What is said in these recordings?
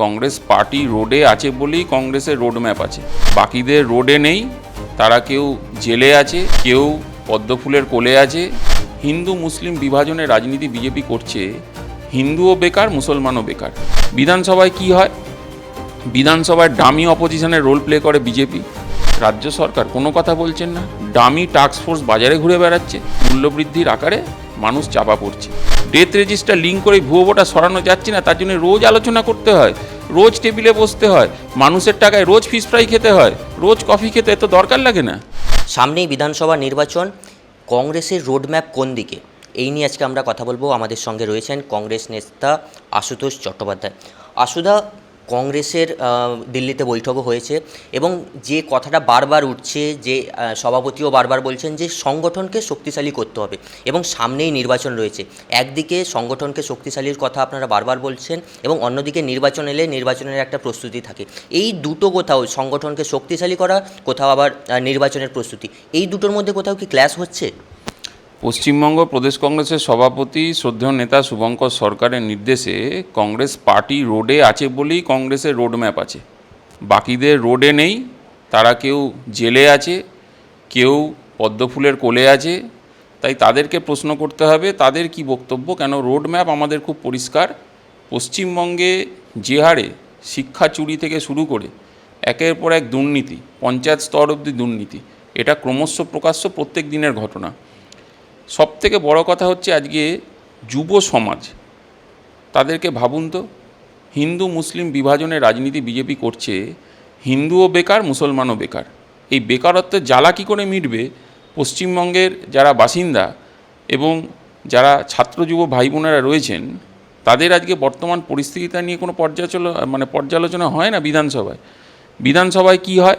Congress party রোডে আছে বলেই কংগ্রেসের রোড ম্যাপ আছে। বাকিদের রোডে নেই, তারা কেউ জেলে আছে, কেউ পদ্মফুলের কোলে আছে। হিন্দু মুসলিম বিভাজনের রাজনীতি বিজেপি করছে, হিন্দুও বেকার, মুসলমানও বেকার। বিধানসভায় কি হয়? বিধানসভায় ডামি অপোজিশনের রোল প্লে করে বিজেপি। রাজ্য সরকার কোনো কথা বলছেন না। ডামি টাস্ক ফোর্স বাজারে ঘুরে বেড়াচ্ছে। মূল্যবৃদ্ধির আকারে মানুষ চাপা পড়ছে। ডেথ রেজিস্টার লিঙ্ক করে ভুয়ো ভোটার সরানো যাচ্ছে না, তার জন্য রোজ আলোচনা করতে হয়, রোজ টেবিলে বসতে হয়, মানুষের টাকায় রোজ ফিশ ফ্রাই খেতে হয়, রোজ কফি খেতে তো দরকার লাগে না। সামনেই বিধানসভা নির্বাচন, কংগ্রেসের রোডম্যাপ কোন দিকে? এই নিয়ে আজকে আমরা কথা বলব। আমাদের সঙ্গে রয়েছেন কংগ্রেস নেতা আশুতোষ চট্টোপাধ্যায়। আশুদা কংগ্রেসের দিল্লিতে বৈঠকও হয়েছে এবং যে কথাটা বারবার উঠছে যে সভাপতিও বারবার বলছেন যে সংগঠনকে শক্তিশালী করতে হবে এবং সামনেই নির্বাচন রয়েছে। একদিকে সংগঠনকে শক্তিশালীর কথা আপনারা বারবার বলছেন এবং অন্যদিকে নির্বাচন এলে নির্বাচনের একটা প্রস্তুতি থাকে। এই দুটো কোথাও সংগঠনকে শক্তিশালী করা, কোথাও আবার নির্বাচনের প্রস্তুতি। এই দুটোর মধ্যে কোথাও কি ক্লাস হচ্ছে? পশ্চিমবঙ্গ প্রদেশ কংগ্রেসের সভাপতি শ্রদ্ধেয় নেতা শুভঙ্কর সরকারের নির্দেশে কংগ্রেস পার্টি রোডে আছে বলেই কংগ্রেসের রোড ম্যাপ আছে। বাকিদের রোডে নেই, তারা কেউ জেলে আছে, কেউ পদ্মফুলের কোলে আছে। তাই তাদেরকে প্রশ্ন করতে হবে, তাদের কি বক্তব্য? কেন রোড ম্যাপ আমাদের খুব পরিষ্কার? পশ্চিমবঙ্গে যে হারে শিক্ষা চুরি থেকে শুরু করে একের পর এক দুর্নীতি, পঞ্চায়েত স্তর অবধি দুর্নীতি, এটা ক্রমশ প্রকাশ্য প্রত্যেক দিনের ঘটনা। সব থেকে বড় কথা হচ্ছে আজকে যুব সমাজ। তাদেরকে ভাবুন তো, হিন্দু মুসলিম বিভাজনের রাজনীতি বিজেপি করছে, হিন্দুও বেকার, মুসলমানও বেকার। এই বেকারত্বের জ্বালা কী করে মিটবে? পশ্চিমবঙ্গের যারা বাসিন্দা এবং যারা ছাত্র যুব ভাই বোনেরা রয়েছেন, তাদের আজকে বর্তমান পরিস্থিতিটা নিয়ে কোনো পর্যালোচনা মানে পর্যালোচনা হয় না বিধানসভায়? বিধানসভায় কি হয়?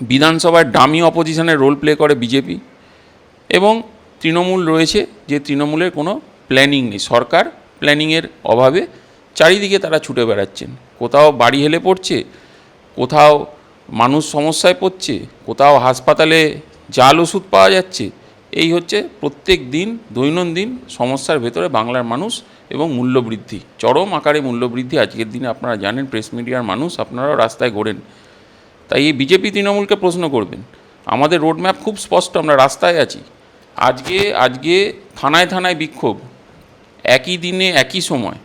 বিধানসভায় ডামি অপোজিশনের রোল প্লে করে বিজেপি এবং তৃণমূল রয়েছে যে তৃণমূলের কোনো প্ল্যানিং নেই। সরকার প্ল্যানিংয়ের অভাবে চারিদিকে তারা ছুটে বেড়াচ্ছেন। কোথাও বাড়ি হেলে পড়ছে, কোথাও মানুষ সমস্যায় পড়ছে, কোথাও হাসপাতালে জাল ওষুধ পাওয়া যাচ্ছে। এই হচ্ছে প্রত্যেক দিন, দৈনন্দিন সমস্যার ভেতরে বাংলার মানুষ এবং মূল্যবৃদ্ধি। চরম আকারে মূল্যবৃদ্ধি আজকের দিনে আপনারা জানেন প্রেস মিডিয়ার মানুষ আপনারাও রাস্তায় ঘোরেন। তাই এই বিজেপি তৃণমূলকে প্রশ্ন করবেন, আমাদের রোডম্যাপ খুব স্পষ্ট, আমরা রাস্তায় আছি। আজকে আজকে থানায় থানায় বিক্ষোভ। একই দিনে, একই সময়।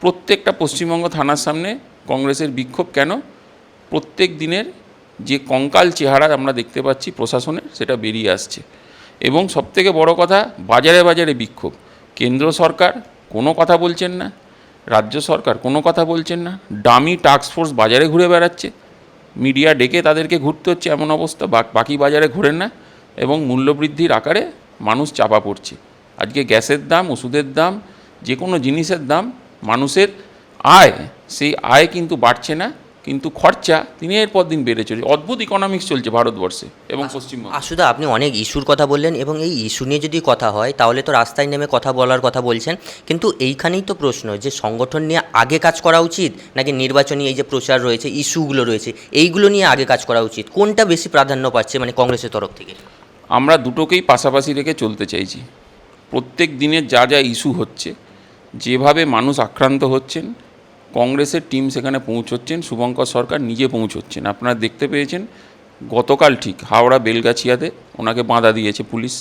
প্রত্যেকটা পশ্চিমবঙ্গ থানার সামনে কংগ্রেসের বিক্ষোভ কেন? প্রত্যেক দিনের যে কঙ্কাল চেহারা আমরা দেখতে পাচ্ছি প্রশাসনের সেটা বেরিয়ে আসছে। এবং সবথেকে বড় কথা, বাজারে বাজারে বিক্ষোভ। কেন্দ্র সরকার কোনো কথা বলছেন না, রাজ্য সরকার কোনো কথা বলছেন না ডামি ফোর্স বাজারে ঘুরে বেড়াচ্ছে। মিডিয়া ডেকে তাদেরকে ঘুরতে হচ্ছে এমন অবস্থা বাকি বাজারে ঘোরেন না। এবং মূল্যবৃদ্ধির আকারে মানুষ চাপা পড়ছে। আজকে গ্যাসের দাম ওষুধের দাম যে কোনো জিনিসের দাম মানুষের আয় সেই আয় কিন্তু বাড়ছে না কিন্তু খরচা দিনের পর দিন বেড়ে চলেছে। অদ্ভুত ইকোনমিক্স চলছে ভারতবর্ষে এবং পশ্চিমবঙ্গে। আশুদা আপনি অনেক ইস্যুর কথা বললেন এবং এই ইস্যু নিয়ে যদি কথা হয় তাহলে তো রাস্তায় নেমে কথা বলার কথা বলছেন। কিন্তু এইখানেই তো প্রশ্ন যে সংগঠন নিয়ে আগে কাজ করা উচিত নাকি নির্বাচনী এই যে প্রচার রয়েছে ইস্যুগুলো রয়েছে এইগুলো নিয়ে আগে কাজ করা উচিত? কোনটা বেশি প্রাধান্য পাচ্ছে মানে কংগ্রেসের তরফ থেকে? আমরা দুটোকেই পাশাপাশি রেখে চলতে চাইছি। প্রত্যেক দিনের যা যা ইস্যু হচ্ছে, যেভাবে মানুষ আক্রান্ত হচ্ছেন, কংগ্রেসের টিম সেখানে পৌঁছচ্ছেন, শুভঙ্কর সরকার নিজে পৌঁছচ্ছেন। আপনারা দেখতে পেয়েছেন, গতকাল ঠিক হাওড়া বেলগাছিয়াতে ওনাকে বাঁধা দিয়েছে পুলিশ।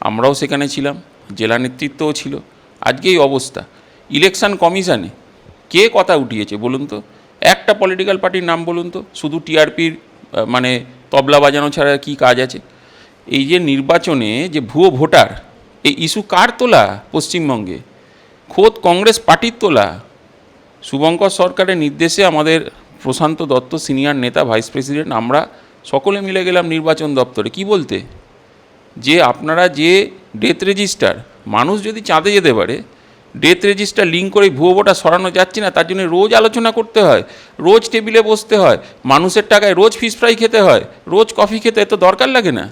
আমরাও সেখানে ছিলাম, জেলা নেতৃত্বও ছিল। আজকে এই অবস্থা। ইলেকশন কমিশনে কে কথা উঠিয়েছে বলুন তো? একটা পলিটিক্যাল পার্টির নাম বলুন তো, শুধু টিআরপির মানে তবলা বাজানো ছাড়া কি কাজ আছে? এই যে নির্বাচনে যে ভুয়ো ভোটার, এই ইস্যু কার তোলা পশ্চিমবঙ্গে? খোদ কংগ্রেস পার্টির তোলা? শুভঙ্কর সরকারের নির্দেশে আমাদের প্রশান্ত দত্ত সিনিয়র নেতা, ভাইস প্রেসিডেন্ট, আমরা সকলে মিলে গেলাম নির্বাচন দপ্তরে। কি বলতে? যে আপনারা যে ডেথ রেজিস্টার, মানুষ যদি চাঁদে যেতে পারে, ডেথ রেজিস্টার লিঙ্ক করে ভুয়ো ভোটার সরানো যাচ্ছে না, তার জন্য রোজ আলোচনা করতে হয়, রোজ টেবিলে বসতে হয়, মানুষের টাকায় রোজ ফিশ ফ্রাই খেতে হয়, রোজ কফি খেতে তো দরকার লাগে না?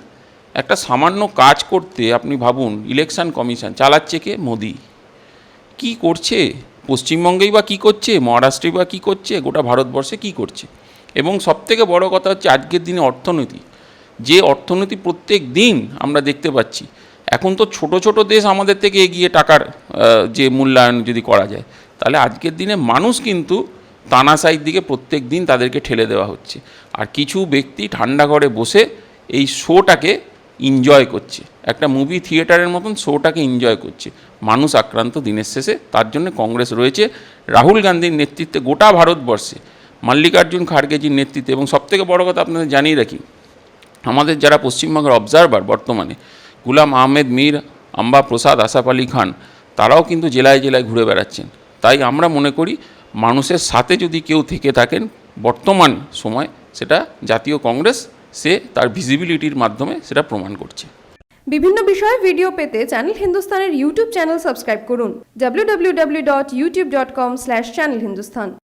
একটা সামান্য কাজ করতে আপনি ভাবুন ইলেকশন কমিশন চালাচ্ছে কে? মোদি। কি করছে? পশ্চিমবঙ্গেই বা কী করছে? মহারাষ্ট্রেই বা কী করছে? গোটা ভারতবর্ষে কী করছে? এবং সবথেকে বড় কথা হচ্ছে আজকের দিনে অর্থনীতি। যে অর্থনীতি প্রত্যেক দিন আমরা দেখতে পাচ্ছি, এখন তো ছোট ছোট দেশ আমাদের থেকে এগিয়ে টাকার যে মূল্যায়ন যদি করা যায়, তাহলে আজকের দিনে মানুষ কিন্তু তানাশাইর দিকে প্রত্যেক দিন তাদেরকে ঠেলে দেওয়া হচ্ছে। আর কিছু ব্যক্তি ঠান্ডা ঘরে বসে এই শোটাকে এনজয় করছে। একটা মুভি থিয়েটারের মতন শোটাকে এনজয় করছে। মানুষ আক্রান্ত দিনের শেষে, তার জন্য কংগ্রেস রয়েছে রাহুল গান্ধীর নেতৃত্বে গোটা ভারতবর্ষে। মল্লিকার্জুন খাড়গেজির নেতৃত্বে এবং সবথেকে বড় কথা আপনাদের জানিয়ে রাখি, আমাদের যারা পশ্চিমবঙ্গের অবজারভার বর্তমানে, গুলাম আহমেদ মীর, আম্বা প্রসাদ আসাফ আলী খান, তারাও কিন্তু জেলায় জেলায় ঘুরে বেড়াচ্ছেন। তাই আমরা মনে করি, মানুষের সাথে যদি কেউ থেকে থাকেন, বর্তমান সময় সেটা জাতীয় কংগ্রেস সে তার ভিজিবিলিটির মাধ্যমে সেটা প্রমাণ করছে। বিভিন্ন বিষয়ে ভিডিও পেতে চ্যানেল হিন্দুস্তানের ইউটিউব চ্যানেল সাবস্ক্রাইব করুন। www.youtube.com/channelhindustan